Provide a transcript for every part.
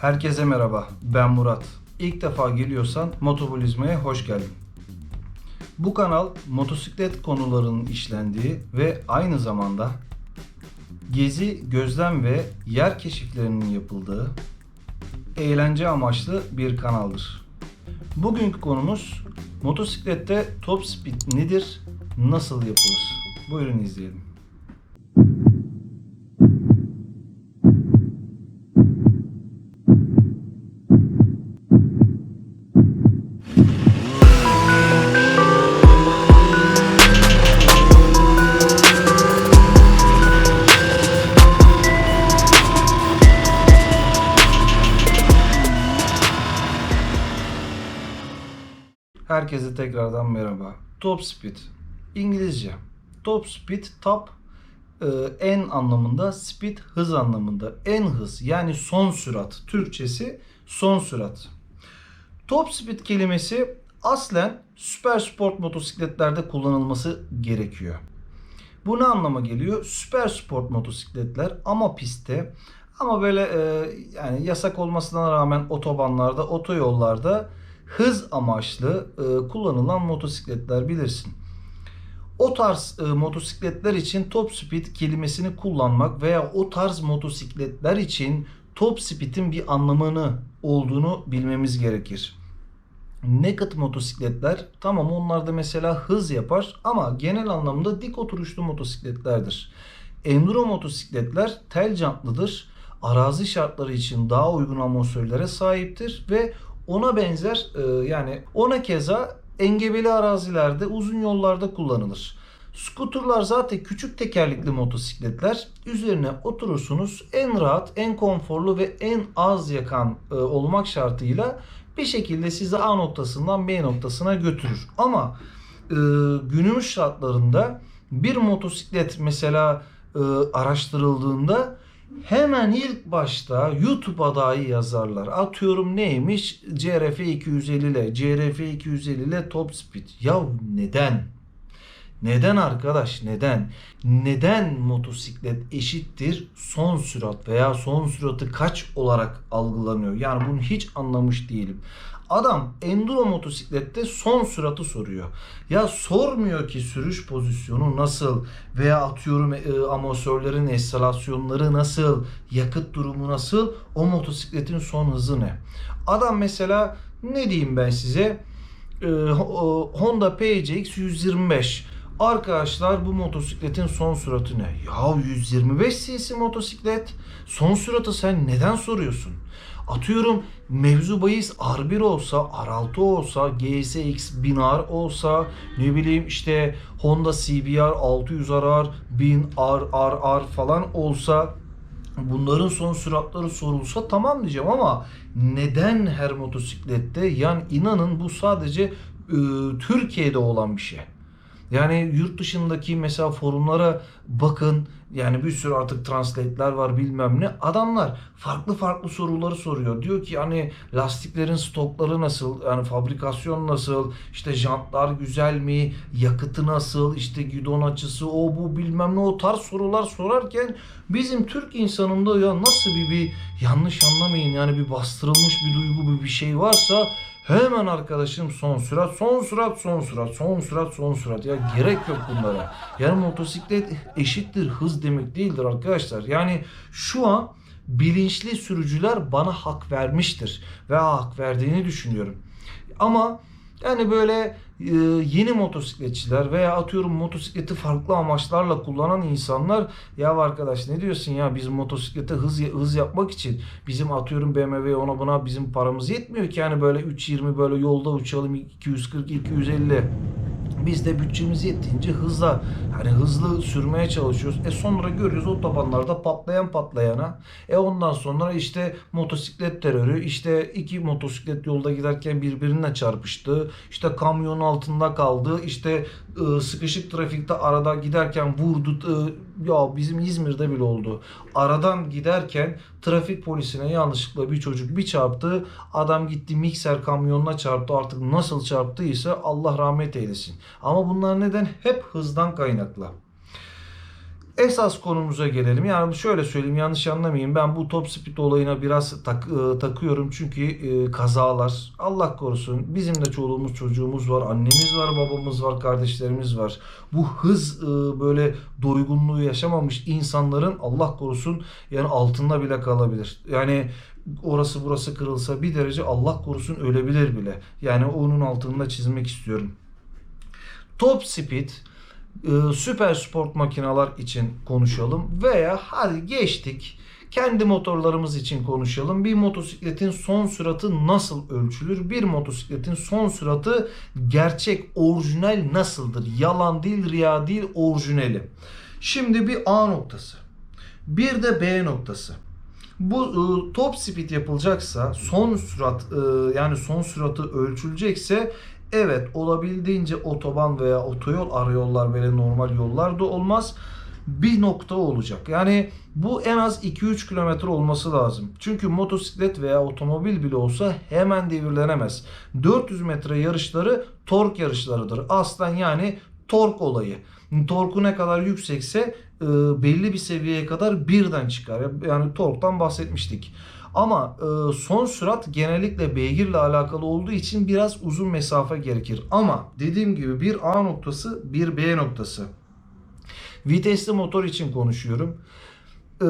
Herkese merhaba, ben Murat. İlk defa geliyorsan Motobolizma'ya hoş geldin. Bu kanal motosiklet konularının işlendiği ve aynı zamanda gezi, gözlem ve yer keşiflerinin yapıldığı eğlence amaçlı bir kanaldır. Bugünkü konumuz motosiklette top speed nedir, nasıl yapılır? Buyurun izleyelim. Herkese tekrardan merhaba. Top speed. İngilizce. Top speed top e, en anlamında, speed hız anlamında. En hız yani son sürat. Türkçesi son sürat. Top speed kelimesi aslen süper sport motosikletlerde kullanılması gerekiyor. Bu ne anlama geliyor? Süper sport motosikletler ama pistte ama böyle e, yani yasak olmasına rağmen otobanlarda, otoyollarda hız amaçlı e, kullanılan motosikletler bilirsin. O tarz e, motosikletler için top speed kelimesini kullanmak veya o tarz motosikletler için top speed'in bir anlamını olduğunu bilmemiz gerekir. Naked motosikletler tamam onlar da mesela hız yapar ama genel anlamda dik oturuşlu motosikletlerdir. Enduro motosikletler tel jantlıdır. Arazi şartları için daha uygun amortisörlere sahiptir ve ona benzer e, yani ona keza engebeli arazilerde uzun yollarda kullanılır. Skuterlar zaten küçük tekerlekli motosikletler. Üzerine oturursunuz en rahat, en konforlu ve en az yakan e, olmak şartıyla bir şekilde sizi A noktasından B noktasına götürür. Ama e, günümüz şartlarında bir motosiklet mesela e, araştırıldığında hemen ilk başta YouTube'a dahi yazarlar. Atıyorum neymiş? CRF 250 ile CRF 250 ile top speed. Ya neden? Neden arkadaş? Neden? Neden motosiklet eşittir son sürat veya son süratı kaç olarak algılanıyor? Yani bunu hiç anlamış değilim. Adam enduro motosiklette son süratı soruyor. Ya sormuyor ki sürüş pozisyonu nasıl veya atıyorum e, amortisörlerin enstalasyonları nasıl, yakıt durumu nasıl, o motosikletin son hızı ne? Adam mesela ne diyeyim ben size? E, Honda PCX 125 Arkadaşlar bu motosikletin son süratı ne? Ya 125 cc motosiklet. Son süratı sen neden soruyorsun? Atıyorum mevzu bahis R1 olsa, R6 olsa, GSX 1000R olsa, ne bileyim işte Honda CBR 600RR, 1000RRR falan olsa bunların son süratleri sorulsa tamam diyeceğim ama neden her motosiklette? Yani inanın bu sadece e, Türkiye'de olan bir şey. Yani yurt dışındaki mesela forumlara bakın. Yani bir sürü artık translate'ler var bilmem ne. Adamlar farklı farklı soruları soruyor. Diyor ki hani lastiklerin stokları nasıl? Yani fabrikasyon nasıl? İşte jantlar güzel mi? Yakıtı nasıl? İşte gidon açısı o bu bilmem ne o tarz sorular sorarken bizim Türk insanında ya nasıl bir, bir yanlış anlamayın yani bir bastırılmış bir duygu bir, bir şey varsa Hemen arkadaşım son sürat, son sürat, son sürat, son sürat, son sürat. Ya gerek yok bunlara. Yani motosiklet eşittir hız demek değildir arkadaşlar. Yani şu an bilinçli sürücüler bana hak vermiştir ve hak verdiğini düşünüyorum. Ama yani böyle e, yeni motosikletçiler veya atıyorum motosikleti farklı amaçlarla kullanan insanlar ya arkadaş ne diyorsun ya biz motosiklete hız hız yapmak için bizim atıyorum BMW ona buna bizim paramız yetmiyor ki yani böyle 320 böyle yolda uçalım 240 250 biz de bütçemiz yettiğince hızla hani hızlı sürmeye çalışıyoruz. E sonra görüyoruz otobanlarda patlayan patlayana. E ondan sonra işte motosiklet terörü işte iki motosiklet yolda giderken birbirine çarpıştı. İşte kamyonun altında kaldı. İşte e, sıkışık trafikte arada giderken vurdu. E, ya bizim İzmir'de bile oldu. Aradan giderken trafik polisine yanlışlıkla bir çocuk bir çarptı. Adam gitti mikser kamyonuna çarptı. Artık nasıl çarptıysa Allah rahmet eylesin. Ama bunlar neden? Hep hızdan kaynaklı. Esas konumuza gelelim. Yani şöyle söyleyeyim yanlış anlamayın. Ben bu top speed olayına biraz tak, e, takıyorum. Çünkü e, kazalar Allah korusun bizim de çoluğumuz çocuğumuz var. Annemiz var, babamız var, kardeşlerimiz var. Bu hız e, böyle doygunluğu yaşamamış insanların Allah korusun yani altında bile kalabilir. Yani orası burası kırılsa bir derece Allah korusun ölebilir bile. Yani onun altında çizmek istiyorum. Top speed e, süper sport makineler için konuşalım veya hadi geçtik kendi motorlarımız için konuşalım. Bir motosikletin son süratı nasıl ölçülür? Bir motosikletin son süratı gerçek, orijinal nasıldır? Yalan değil, riya değil, orijinali. Şimdi bir A noktası. Bir de B noktası. Bu e, top speed yapılacaksa son sürat e, yani son süratı ölçülecekse evet olabildiğince otoban veya otoyol arayollar böyle normal yollar da olmaz. Bir nokta olacak. Yani bu en az 2-3 kilometre olması lazım. Çünkü motosiklet veya otomobil bile olsa hemen devirlenemez. 400 metre yarışları tork yarışlarıdır. Aslen yani tork olayı. Torku ne kadar yüksekse e, belli bir seviyeye kadar birden çıkar. Yani torktan bahsetmiştik. Ama e, son sürat genellikle beygirle alakalı olduğu için biraz uzun mesafe gerekir. Ama dediğim gibi bir A noktası bir B noktası. Vitesli motor için konuşuyorum. E,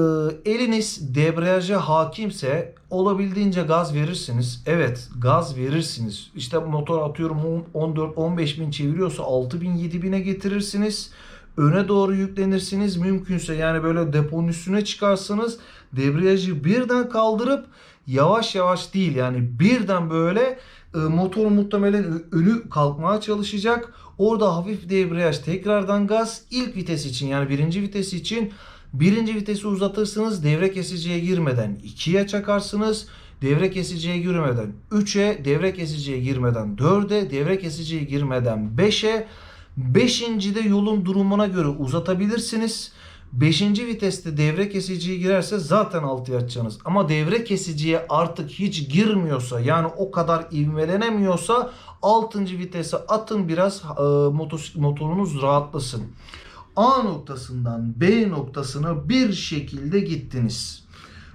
eliniz debriyaja hakimse olabildiğince gaz verirsiniz. Evet gaz verirsiniz. İşte motor atıyorum 14-15 bin çeviriyorsa 6 bin 7 bine getirirsiniz. Öne doğru yüklenirsiniz. Mümkünse yani böyle deponun üstüne çıkarsınız. Debriyajı birden kaldırıp yavaş yavaş değil yani birden böyle e, motor muhtemelen önü kalkmaya çalışacak. Orada hafif debriyaj tekrardan gaz ilk vites için yani birinci vites için birinci vitesi uzatırsınız devre kesiciye girmeden 2'ye çakarsınız. Devre kesiciye girmeden 3'e, devre kesiciye girmeden 4'e, devre kesiciye girmeden 5'e, 5. de yolun durumuna göre uzatabilirsiniz. 5. viteste devre kesiciye girerse zaten 6'ya açacaksınız. Ama devre kesiciye artık hiç girmiyorsa yani o kadar ivmelenemiyorsa 6. vitese atın biraz e, motorunuz rahatlasın. A noktasından B noktasına bir şekilde gittiniz.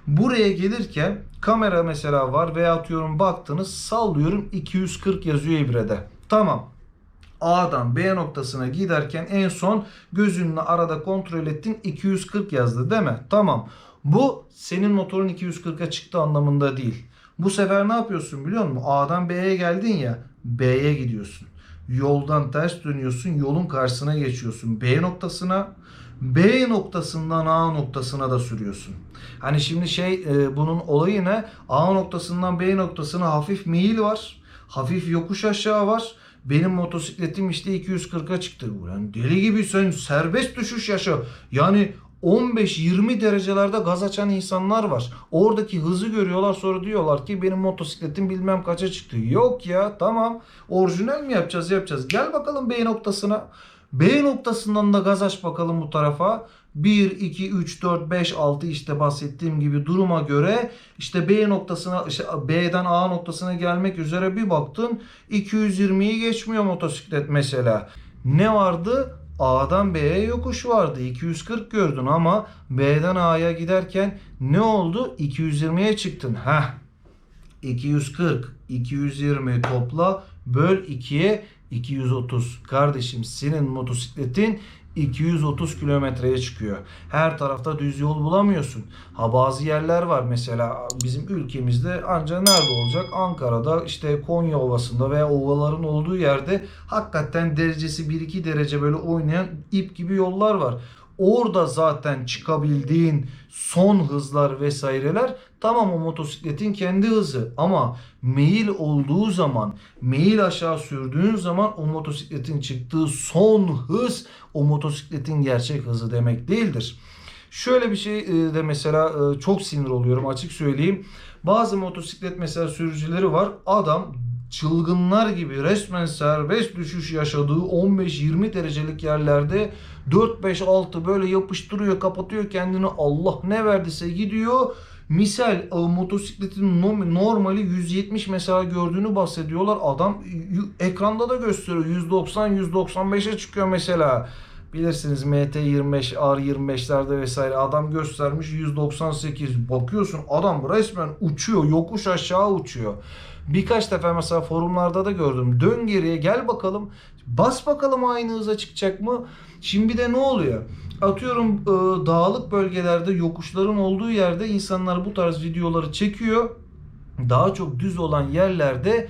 Buraya gelirken kamera mesela var veya atıyorum baktınız sallıyorum 240 yazıyor ibrede. Tamam. A'dan B noktasına giderken en son gözünle arada kontrol ettin 240 yazdı değil mi? Tamam. Bu senin motorun 240'a çıktı anlamında değil. Bu sefer ne yapıyorsun biliyor musun? A'dan B'ye geldin ya B'ye gidiyorsun. Yoldan ters dönüyorsun. Yolun karşısına geçiyorsun. B noktasına B noktasından A noktasına da sürüyorsun. Hani şimdi şey e, bunun olayı ne? A noktasından B noktasına hafif meyil var. Hafif yokuş aşağı var. Benim motosikletim işte 240'a çıktı. Yani deli gibi sen serbest düşüş yaşa. Yani 15-20 derecelerde gaz açan insanlar var. Oradaki hızı görüyorlar sonra diyorlar ki benim motosikletim bilmem kaça çıktı. Yok ya tamam orijinal mi yapacağız yapacağız. Gel bakalım B noktasına. B noktasından da gaz aç bakalım bu tarafa. 1, 2, 3, 4, 5, 6 işte bahsettiğim gibi duruma göre işte B noktasına B'den A noktasına gelmek üzere bir baktın 220'yi geçmiyor motosiklet mesela. Ne vardı? A'dan B'ye yokuş vardı. 240 gördün ama B'den A'ya giderken ne oldu? 220'ye çıktın. Heh. 240, 220 topla böl 2'ye 230. Kardeşim senin motosikletin 230 kilometreye çıkıyor. Her tarafta düz yol bulamıyorsun. Ha bazı yerler var mesela bizim ülkemizde ancak nerede olacak? Ankara'da işte Konya Ovası'nda veya ovaların olduğu yerde hakikaten derecesi 1-2 derece böyle oynayan ip gibi yollar var. Orada zaten çıkabildiğin son hızlar vesaireler tamam o motosikletin kendi hızı ama meyil olduğu zaman meyil aşağı sürdüğün zaman o motosikletin çıktığı son hız o motosikletin gerçek hızı demek değildir. Şöyle bir şey e, de mesela e, çok sinir oluyorum açık söyleyeyim. Bazı motosiklet mesela sürücüleri var. Adam çılgınlar gibi resmen serbest düşüş yaşadığı 15-20 derecelik yerlerde 4-5-6 böyle yapıştırıyor kapatıyor kendini Allah ne verdiyse gidiyor. Misal e, motosikletin normali 170 mesela gördüğünü bahsediyorlar. Adam ekranda da gösteriyor 190-195'e çıkıyor mesela. Bilirsiniz MT25, R25'lerde vesaire adam göstermiş 198. Bakıyorsun adam resmen uçuyor. Yokuş aşağı uçuyor. Birkaç defa mesela forumlarda da gördüm. Dön geriye gel bakalım. Bas bakalım aynı hıza çıkacak mı? Şimdi de ne oluyor? Atıyorum e, dağlık bölgelerde yokuşların olduğu yerde insanlar bu tarz videoları çekiyor. Daha çok düz olan yerlerde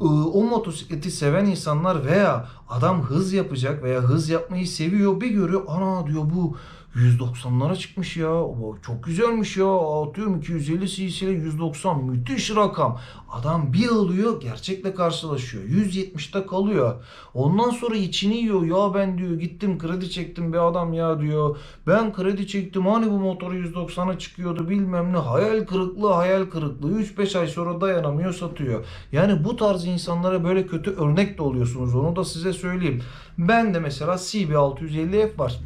e, o motosikleti seven insanlar veya adam hız yapacak veya hız yapmayı seviyor bir görüyor ana diyor bu 190'lara çıkmış ya. O çok güzelmiş ya. Atıyorum 250 cc ile 190 müthiş rakam. Adam bir alıyor gerçekle karşılaşıyor. 170'te kalıyor. Ondan sonra içini yiyor. Ya ben diyor gittim kredi çektim bir adam ya diyor. Ben kredi çektim hani bu motoru 190'a çıkıyordu bilmem ne. Hayal kırıklığı hayal kırıklığı. 3-5 ay sonra dayanamıyor satıyor. Yani bu tarz insanlara böyle kötü örnek de oluyorsunuz. Onu da size söyleyeyim. Ben de mesela CB650F var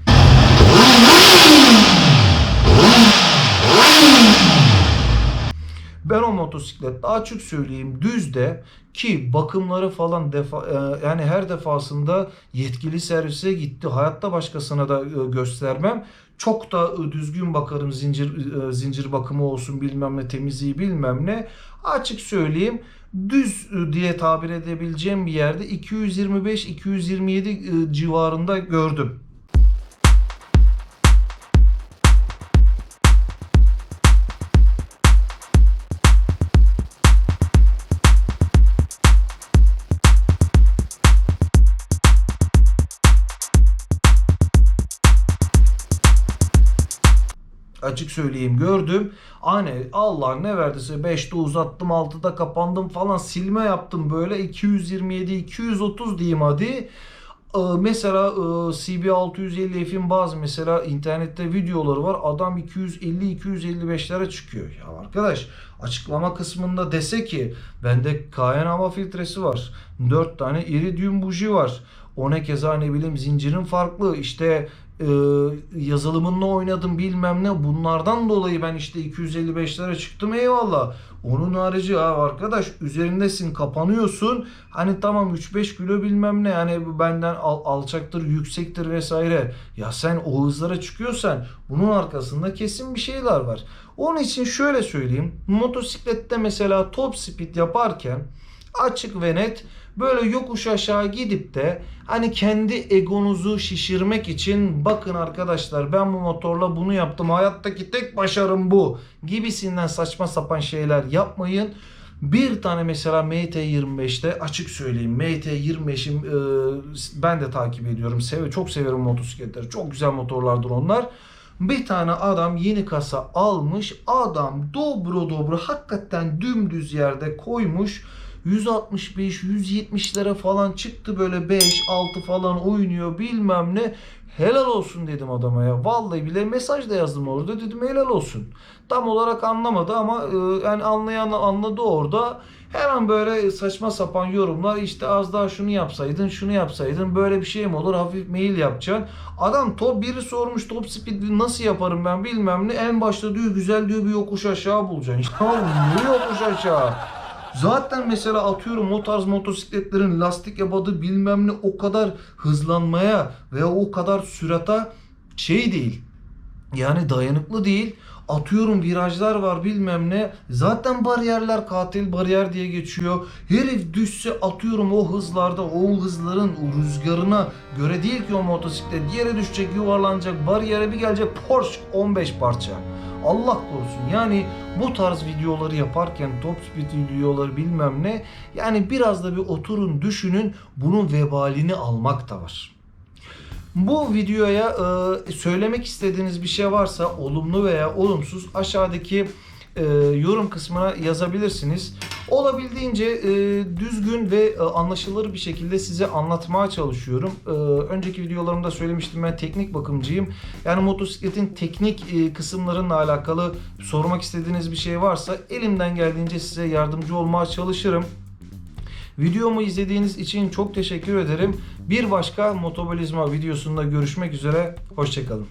Ben o motosikletle açık söyleyeyim düzde ki bakımları falan defa, e, yani her defasında yetkili servise gitti. Hayatta başkasına da e, göstermem. Çok da e, düzgün bakarım zincir zincir bakımı olsun bilmem ne temizliği bilmem ne. Açık söyleyeyim düz diye tabir edebileceğim bir yerde 225-227 e, civarında gördüm. Açık söyleyeyim gördüm. Hani Allah ne verdiyse 5'te uzattım 6'da kapandım falan silme yaptım böyle 227 230 diyeyim hadi. Ee, Mesela e, CB650F'in bazı mesela internette videoları var. Adam 250-255'lere çıkıyor. Ya arkadaş açıklama kısmında dese ki bende KN hava filtresi var. 4 tane iridium buji var. O ne keza ne bileyim zincirin farklı işte e, yazılımınla oynadım bilmem ne bunlardan dolayı ben işte 255'lere çıktım eyvallah. Onun harici ha arkadaş üzerindesin kapanıyorsun hani tamam 3-5 kilo bilmem ne yani benden al, alçaktır yüksektir vesaire. Ya sen o hızlara çıkıyorsan bunun arkasında kesin bir şeyler var. Onun için şöyle söyleyeyim motosiklette mesela top speed yaparken açık ve net böyle yokuş aşağı gidip de hani kendi egonuzu şişirmek için bakın arkadaşlar ben bu motorla bunu yaptım hayattaki tek başarım bu gibisinden saçma sapan şeyler yapmayın. Bir tane mesela MT25'te açık söyleyeyim MT25'im e, ben de takip ediyorum. Sev çok severim motosikletleri. Çok güzel motorlardır onlar. Bir tane adam yeni kasa almış. Adam dobro dobro hakikaten dümdüz yerde koymuş. 165 170'lere falan çıktı böyle 5 6 falan oynuyor bilmem ne. Helal olsun dedim adama ya. Vallahi bile mesaj da yazdım orada dedim helal olsun. Tam olarak anlamadı ama e, yani anlayan anladı orada. Her an böyle saçma sapan yorumlar işte az daha şunu yapsaydın şunu yapsaydın böyle bir şey mi olur hafif mail yapacaksın. Adam top biri sormuş top speed nasıl yaparım ben bilmem ne en başta diyor güzel diyor bir yokuş aşağı bulacaksın. Ya ne yokuş aşağı? Zaten mesela atıyorum o tarz motosikletlerin lastik ebadı bilmem ne o kadar hızlanmaya veya o kadar sürata şey değil. Yani dayanıklı değil. Atıyorum virajlar var bilmem ne. Zaten bariyerler katil bariyer diye geçiyor. Herif düşse atıyorum o hızlarda o hızların o rüzgarına göre değil ki o motosiklet. Yere düşecek yuvarlanacak bariyere bir gelecek Porsche 15 parça. Allah korusun. Yani bu tarz videoları yaparken top speed videoları bilmem ne yani biraz da bir oturun düşünün bunun vebalini almak da var. Bu videoya e, söylemek istediğiniz bir şey varsa olumlu veya olumsuz aşağıdaki e, yorum kısmına yazabilirsiniz. Olabildiğince e, düzgün ve e, anlaşılır bir şekilde size anlatmaya çalışıyorum. E, önceki videolarımda söylemiştim ben teknik bakımcıyım. Yani motosikletin teknik e, kısımlarıyla alakalı sormak istediğiniz bir şey varsa elimden geldiğince size yardımcı olmaya çalışırım. Videomu izlediğiniz için çok teşekkür ederim. Bir başka motobolizma videosunda görüşmek üzere. Hoşçakalın.